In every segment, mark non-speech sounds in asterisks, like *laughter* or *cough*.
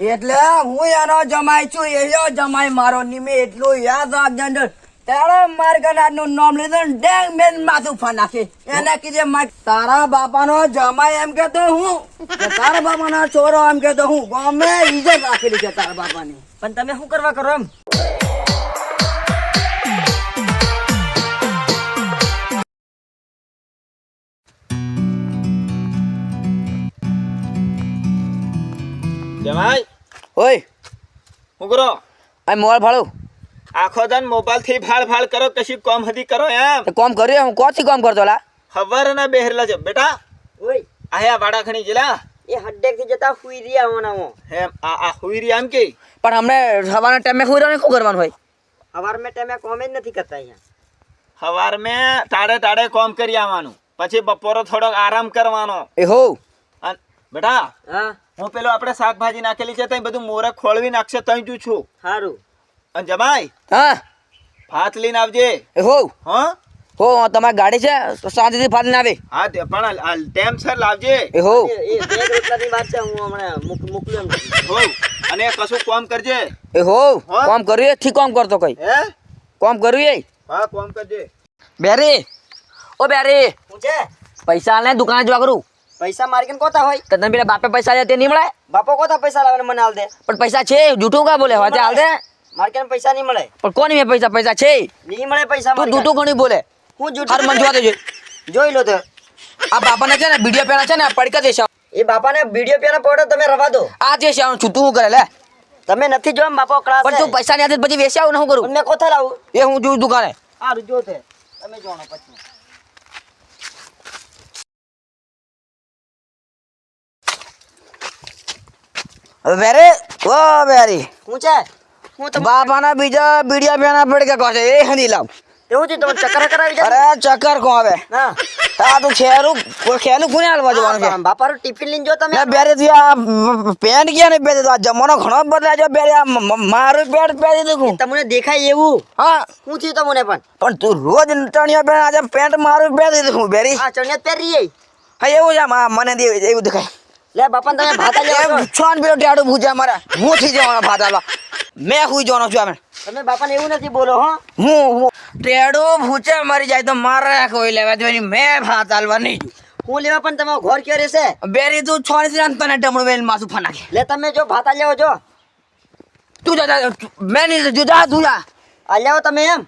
એટલે હું એનો જમાઈ છું એનો જમાઈ મારો નિમે એટલું યાદ રાખજે ને. ત્યારે મારનું નામ લીધું ડેંગ બેન માથું ફા નાખે. એને કીધે તારા બાપાનો જમાઈ એમ કેતો હું. તારા બાપાનો છોરો એમ કેતો હું. ગમે ઇજ્જત રાખેલી છે તારા બાપાની. પણ તમે શું કરવા કરો એમ? કરો આ મોબાઈલ ફાળો આખો દન મોબાઈલથી ફાળ ફાળ કરો કશી કોમ હતી કરો એમ. તો કોમ કર્યો હું કોથી કોમ કરતો લા? હવાર ના બેહરલા છે. બેટા ઓય. આયા વાડા ખણી જેલા એ હડ્ડે થી જતા હુઈ રહ્યા હોના હો એમ આ આ હુઈ રહ્યા એમ કે? પણ અમને સવારના ટાઈમે હુઈ રહ્યો ને શું કરવાનું હોય? હવાર મેં ટાઈમે કોમ જ નથી કરતા અહીંયા. હવાર મેં તાડે તાડે કોમ કરી આવવાનું. પછી બપોરે થોડોક આરામ કરવાનો. એ હો. બેટા હા. હું પેલો આપણે શાકભાજી નાખેલી છે તઈ બધું મોરે ખોળવી નાખશે તઈ જ છું. સારું અને જમાઈ હા. ભાત લઈને આવજે. એ હો હો? હો તમારી ગાડી છે? તો શાંતિથી ફાડીને આવે. હા પણ ટેમ સર લાવજે. એ હો એ બે રોટલાની વાત છે હું હમણાં મોક- મોકલું એમ. હો અને કશું કોમ કરજે. એ હો હા? કોમ કર્યું થી કોમ કરતો કઈ? હે? કોમ કર્યું એ? હા કોમ કરજે. બેરી. ઓ બેરી. હું છે? પૈસા લે દુકાને જવા કરું. પૈસા માર્કેટ કોતા હોય? તો તમે પેલા બાપે પૈસા દે તે નહીં મળે? બાપો કોતા પૈસા લાવે મને હાલ દે. પણ પૈસા છે જૂઠું કા બોલે? વાતે હાલ દે. માર્કેટ પૈસા નહીં મળે? પણ કોની મેં પૈસા? પૈસા છે. નહીં મળે પૈસા તું. જૂઠું ઘણી બોલે? હું હાર મન જોવા જોઈ લો તો. આ બાપાને છે ને વીડિયો પેલા છે ને પડકા દેશે એ બાપાને વીડિયો પેલા પડો તમે રવા દો. આ જે છે છૂટું હું કરે લે? તમે નથી જોવા બાપો ક્લાસ પણ તું પૈસા ની આદત પછી વેસ્યા આવું ને શું કરું? મેં કોથા લાવું? એ હું જોઉં દુકાને આ જો તે. તમે જોણો પછી. હવે બેરી ઓ વેરી હું છે? હું તો બાપાના બીજા વીડિયો પેલા પડકા કહે એ હની લામ એવું છે તમે ચક્કર કરાવી જાય અરે ચક્કર કો આવે હા. આ તું ખેરું ખેલું કોને હાલવા જવાનું છે? બાપાનું ટિફિન લઈને જો તમે બેરે તું આ પેન્ટ ગયા ને બેરે તો આ જમાનો ઘણો બદલાયો જો બેરે. આ મારું પેન્ટ પહેરી દીધું તમને દેખાય એવું? હા. હું થયું તમને પણ? પણ તું રોજ ચણિયા પહેરે આજે પેન્ટ મારું પહેરી દીધું બેરી. હા ચણિયા પહેરી હા એવું છે મને દે- એવું દેખાય. લે બાપા તમે ભાત લેવા એ છોન પેલો ટાડું ભૂજા મારા હું થઈ જવાનો ભાત આલવા મેં હુઈ જવાનો છું અમે તમે બાપાને એવું નથી બોલો હો? હું ટેડો ભૂચે મરી જાય તો મારે કોઈ લેવા દેવાની? મેં ભાત આલવાની હું લેવા પણ તમારો ઘર ક્યારે છે બેરી તું છોડી થી તને ટમણું વેલ માથું ફનાખે લે તમે જો ભાત આલ્યા જો. તું જા મેં નહીં જુદા તું જા. હો તમે એમ?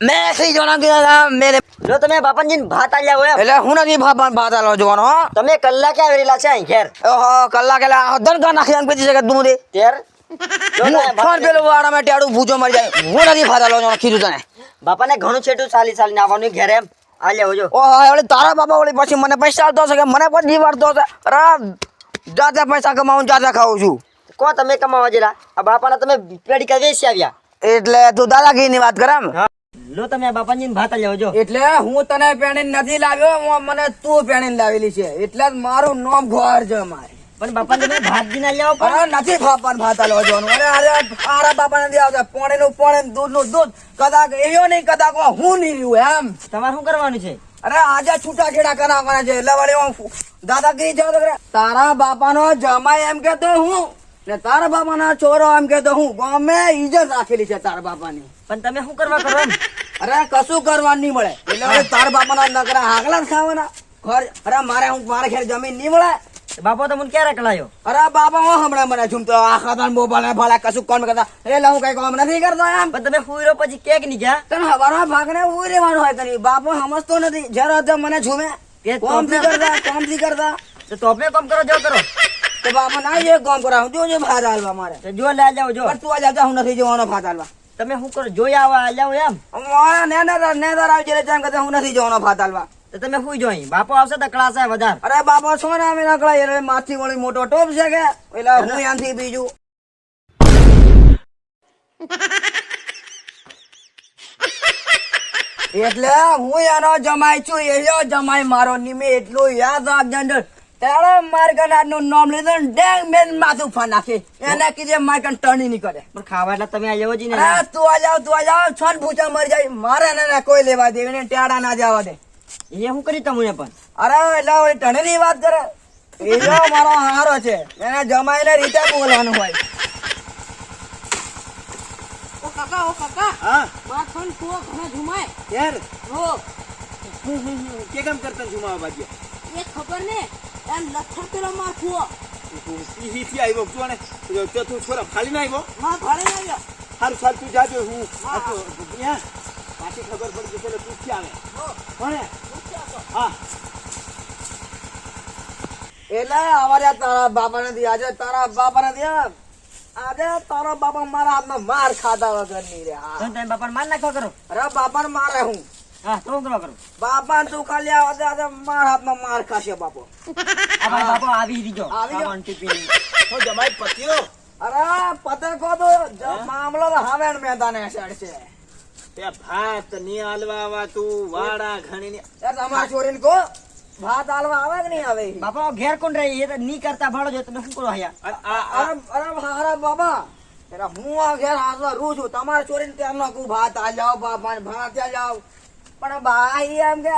મેં થઈ જવાનો મેરે જો તમે બાપનજી ભાત આલ્યા હોય એટલે હું નથી બાપન ભાત આલો જોવાનો હો? તમે કલાકે આવેલા છે અહીં ઘેર. ઓહો કલાક એટલે હદન કા નાખી એમ પછી છે કે તું દે તેર ફોન પેલો વાળા મેં ટેડું ભૂજો મરી જાય. હું નથી ભાત આલો જોવાનો કીધું તને. બાપાને ઘણું છેટું ચાલી ચાલીને આવવાનું ઘેર એમ. આલ્યા હોજો ઓહો વળી તારા બાપા વળી પછી મને પૈસા આલતો છે કે મને પણ જીવાડતો છે અરે જાતે પૈસા કમાવું જાતે ખાઉં છું. કો તમે કમાવા જેલા? આ બાપાના તમે પેડી કરી વેચી આવ્યા. એટલે તું દાદાગીરી ની વાત કરે લો તમે બાપાજી ભાત આલ્યા હો એટલે હું તને પેણીને નથી લાવ્યો મને તું પેણીને લાવેલી છે. એટલે જ મારું નામ ઘોર છે મારે પણ બાપા તમે ભાત આલ્યા હો પણ. નથી ફાપાન ભાત આલવા જવાનું. અરે અરે મારા બાપા નથી આવતા. પોણે નું પોણે દૂધ. નું દૂધ કદાચ એવો નહીં કદાચ હું નહીં રહ્યું એમ. તમારે શું કરવાનું છે? અરે આજે છૂટા છેડા કરાવવાના છે. એટલે વળી દાદાગીરી જાઉં તો. તારા બાપાનો જમાય એમ કેતો હું. ને તારા બાપાના છોરો એમ કે તો હું. ગમે ઈજત રાખેલી છે તારા બાપાની. પણ તમે શું કરવા કરો અરે કશું કરવાનું નહીં મળે. એટલે તાર બાપાના નકરા હાગલા જ ખાવાના. ઘર અરે મારે હું મારે ઘેર જમીન નહીં મળે. બાપો તો મને ક્યારે કલાયો? અરે બાપા હું હમણાં મને ઝૂમતો આખા ખાતા મોબાઈલ ને ભલા કશું કોણ કરતા. એટલે હું કઈ કામ નથી કરતો એમ. પણ તમે હુઈરો પછી કેક નહીં ગયા? તને હવારમાં ભાગને હુઈ રહેવાનું હોય તને. બાપો સમજતો નથી. જરા તો મને ઝૂમે તો કોમથી કરતા કોમથી કરતા. તો તોપે કોમ કરો જો કરો. તો બાપા ના એ કામ કરાવું. જો ભાત હાલવા મારે. તો જો લે જાઓ જો. તું આ આવતા હું નથી જવાનો ભાત હાલવા. તમે શું કરો? જોઈ આવા જાઓ એમ. નેદર નેદર આવી જાય તેમ કરતા હું નથી જવાનો ભાત હાલવા તો તમે શું જોઈ? બાપો આવશે તો ક્લાસ વધારે. અરે બાપો શું ને અમે નકળાય એટલે માથી વળી મોટો ટોપ છે કે? એટલે હું ત્યાંથી બીજું. *laughs* એટલે હું એનો જમાઈ છું એનો જમાઈ મારો નિમે એટલું યાદ રાખજો. ત્યારે મારનું નામ લીધું ને ડેંગ મેન માથું ફા નાખે. એને કીધે માર્ગન ટર્ની નહીં કરે. પણ ખાવા એટલે તમે આવ્યો જ ને. તું આ જાવ તું આ જાવ છોન ભૂચા મરી જાય. મારે એને કોઈ લેવા દે એને ટેડા ના જવા દે. એ હું કરી તમને પણ? અરે એટલે ઓલી ની વાત કરે. એ મારો હારો છે. એને જમાઈને રીતે બોલવાનું હોય. ઓ કાકા ઓ કાકા. હા. માર ફોન ઘણા ઝુમાય યાર. હો હું હું હું. કે કામ કરતા જુમાવા બાજુ એ ખબર ને. આ લથર પેલો માર કુવો. ઈ હીથી આવ્યો જો ને જો તું છોરા ખાલી ના આવ્યો ચાલ તું જાજો હું હા. આ તો યાર પાછી ખબર પડી જશે તું ક્યાં આવે? હો. કોણે? પૂછ્યા તો. હા. એટલે અમારે તારા બાપા નથી આજે તારા બાપા નથી આજે તારા બાપા મારા હાથમાં માર ખાધા વગર નહીં રે હા. તમે બાપા માર નાખો કરો? અરે બાપા મારે હું? હા તો કરો કરો? બાપા તું ખાલી આવે તો મારા હાથમાં માર ખાશે બાપો. આ બાપો આવી દીજો આવી ગયો. સામાન ટીપીને. જમાઈ પત્યો અરે પતે કો તો મામલો તો હવે મેદાને છે તે ભાતની હાલવા આવા તું વાડા ઘણી ની તમારા છોરીને કહો ભાત આલવા આવે કે નહીં આવે? બાપા ઘેર કોણ રહી? એ તો નહીં કરતા ભાડો જો તમે શું કરો અહીંયા? અરે અરે હારા બાબા. હું આ ઘેર હાથમાં રૂ છું. તમારા છોરીને તેમનો કહું ભાત આ જાઓ બાપા ભાત ત્યાં જાઓ પણ એમ કે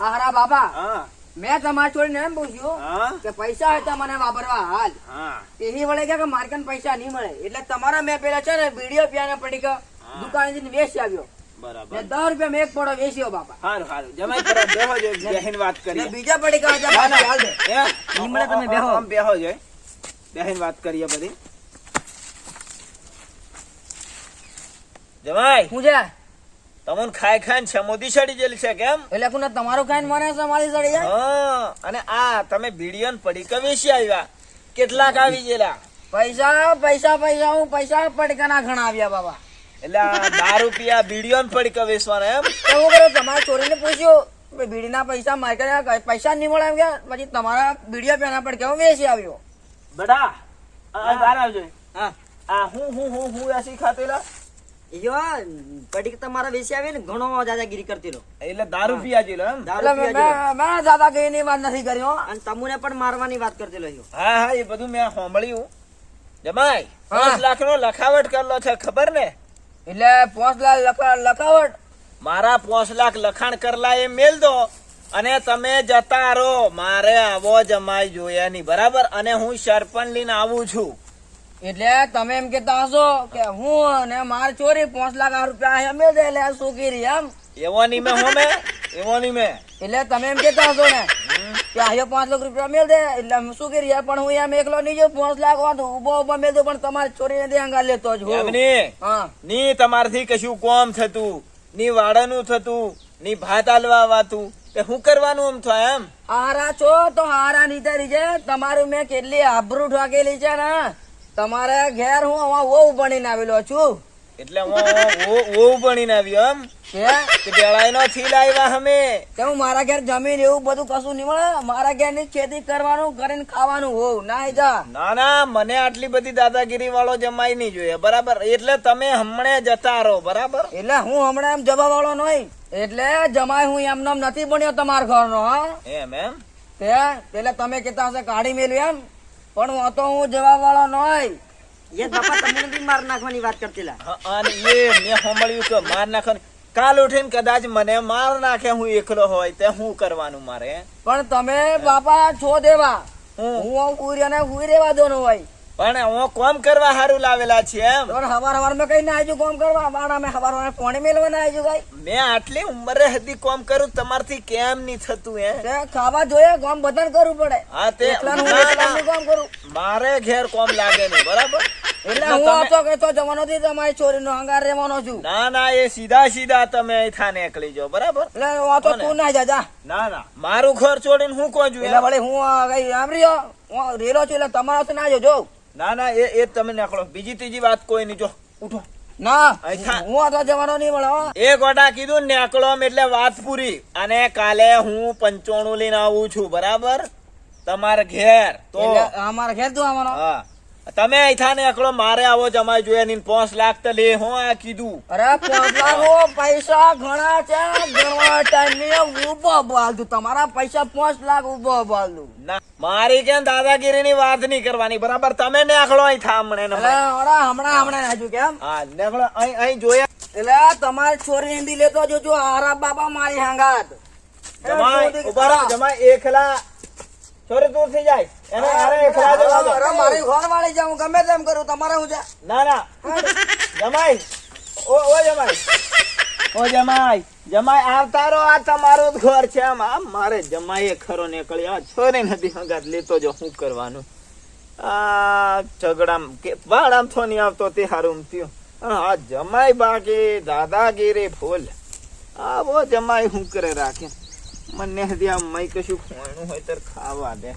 હારા બાબા મેં તમારા છોરીને એમ પૂછ્યું કે પૈસા હોય તો મને વાપરવા હાલ. હા. વળે કે માર્કેટ પૈસા નહીં મળે. એટલે તમારા મેં પેલા છે ને વીડિયો પ્યાને પડી કે દુકાને જઈને વેચી આવ્યો. બરાબર. દસ રૂપિયા મેં એક પડો વેચ્યો બાપા. સારું સારું જમાઈ પર બેહો જો બેહીને વાત ને કરીએ બીજા પડી કે ના, ના. હાલ દે. એ, લીમડા તમે બેહો. આમ બેહો જો બેહીને વાત કરીએ બધી. જમાઈ. હું છે તમને ખાઈ ખાઈને છમોદી ચડી જેલી છે કેમ? એટલે કુને તમારું ખાઈને મને છે મારી સડી જાય? હા અને આ તમે બીડીઓન પડી કે વેચી આવ્યા. કેટલાક આવી ગયેલા. પૈસા પૈસા પૈસા હું પૈસા પડકાના ઘણા આવ્યા બાબા. એટલે આ દારૂ પીયા ને પડી કે વેચવાના એમ? એવું કરો તમારા ચોરીને પૂછ્યું બીડીના પૈસા મારે કને પૈસા નહીં મળે એમ કે? પછી તમારા બીડીયા પેના પણ કેવો વેચી આવ્યો? બેટા બહાર આવજો. હા. આ હું હું હું હું એસી ખાતેલા ઈયો પડી તમારા વેચી આવે ને ઘણો દાદાગીરી કરતી રહો. એટલે દારૂ પીયા જેલો એમ? દારૂ એટલે મેં મેં દાદાગીરીની વાત નથી કરી અને તમુને પણ મારવાની વાત કરતી રહ્યો હા હા એ બધું મેં સાંભળ્યું. જમાઈ પાંચ લાખ નો લખાવટ કરલો છે ખબર ને? એટલે પોસ્ટ લખા લખાવટ? મારા પાંચ લાખ લખાણ કરલા એ મેલ દો. અને તમે જતા રહો. મારે આવો જમાઈ જોયા નહીં બરાબર? અને હું સરપંચ લઈને આવું છું. એટલે તમે એમ કેતા હશો કે હું અને માર ચોરી પાંચ લાખ રૂપિયા અમે દે લે શું કરી એમ? એવો નહીં મેં હોમે એવો નહીં મેં? એટલે તમે એમ કેતા હશો ને કે આયો પાંચ લાખ રૂપિયા મેળ દે એટલે શું કરીએ પણ હું એમ એકલો નહીં જો પાંચ લાખ વાત ઊભો ઊભો મેળ પણ તમારી ચોરી ને અંગાર લેતો જ હું હા. ની તમારથી કશું કોમ થતું ની વાડાનું થતું ની ભાત હાલવા વાતું તે શું કરવાનું એમ થાય એમ? હારા છો તો હારા નીચે છે. તમારું મેં કેટલી આબરૂ ઠાકેલી છે ને. તમારે ઘેર હું હવા ઓવ બનીને આવેલો છું. એટલે ઓવ બનીને આવ્યો એમ? કે બેળાઈનો થી લાવ્યા અમે કે હું મારા ઘેર જમીન એવું બધું કશું નહીં મળે? મારા ઘેરની ખેતી કરવાનું કરીને ખાવાનું હોવ ના જા. ના ના મને આટલી બધી દાદાગીરી વાળો જમાઈ નહીં જોઈએ. બરાબર? એટલે તમે હમણે જતા રહો બરાબર? એટલે હું હમણાં એમ જવા વાળો નહીં. એટલે જમાય હું એમનો નથી બન્યો તમારા ઘરનો હા? એમ એમ? તે એટલે તમે કહેતા હશે કાઢી મેલ્યું એમ? પણ હું તો હું જવા વાળો નોય. એ બાપા તમને બી માર નાખવાની વાત કરતી લા અને એ મેં સાંભળ્યું કે માર નાખવાની કાલ ઉઠીને કદાચ મને માર નાખે હું એકલો હોય તે હું કરવાનું મારે? પણ તમે બાપા છો દેવા. હું? હું ઉરી અને ઉઈ રેવા દો નો હોય પણ હું કોમ કરવા હારું લાવેલા છે એમ. પણ હવાર હવારમાં કઈ ના આજુ કોમ કરવા? વાળા મેં હવાર હવાર પોણી મેલવા ના આજુ ભાઈ મેં આટલી ઉંમરે હતી કોમ કરું તમારથી કેમ નહીં થતું એ ખાવા જોઈએ કોમ બધાને કરવું પડે. હા તે ના, ના. કામ કરું. મારે ઘેર કોમ લાગે નહીં બરાબર? એટલે હું તમે- કહેતો જવાનો નથી તમારી છોરીનો અંગાર રહેવાનો છું. ના ના એ સીધા સીધા તમે અહીંથા નીકળી જાઓ બરાબર? એટલે હું તો તું ના જા ના ના. મારું ઘર છોડીને હું કોણ એટલે ભલે વળી હું કઈ આમ રહ્યો? રેલો છું એટલે તમારા તો ના જોજો. ના ના એ એ તમે નીકળો. બીજી ત્રીજી વાત કોઈ નહીં. જો ઉઠો. ના હું આ તો જવાનો નહીં મળે. એ ગોટા કીધું ને નીકળો એટલે વાત પૂરી. અને કાલે હું પંચાણું લઈને આવું છું બરાબર? તમારે ઘેર તો અમારા ઘેર તું આવવાનો હા. તમે અહીંથાને એકલો મારે આવો જમાઈ જોઈએ ની પાંચ લાખ તો લે હું આ કીધું. અરે પોસલાનો પૈસા ઘણા છે ગણવા ટાઈમની ઊભો બાલતું તમારા પૈસા પાંચ લાખ ઊભો બાલતું ના મારી કેમ દાદાગીરીની વાત નહીં કરવાની? બરાબર તમે નીકળો અહીંથા હમણે ને એટલે હમણે. હમણાં હમણાં હમણાં નાખ્યું કેમ? હા નીકળો અહીં અહીં જોયા. એટલે તમારી છોરી હિન્દી લેતો જોજો હારા બાબા મારી હંગાત. જમાઈ ઊભા જમાઈ એકલા છોરી દૂર થઈ જાય. એને અરે મારી ઘર વાળી છે હું ગમે તેમ કરું તમારે હું છે? ના ના. જમાઈ. ઓ ઓ જમાઈ. ઓ જમાઈ. જમાઈ આવતા રહો આ તમારું જ ઘર છે આમ. આમ મારે જમાઈએ ખરો નીકળ્યો. આ છોરી નથી હંગાત લેતો જો શું કરવાનું? આ ઝઘડા કે વાળામ થો નહીં આવતો તે હારું થયું. આ જમાઈ બાકી દાદાગીરી ફૂલ. આવો જમાઈ હું કરે રાખે? મને આમ મય કશું ખોવાનું હોય તો ખાવા દે.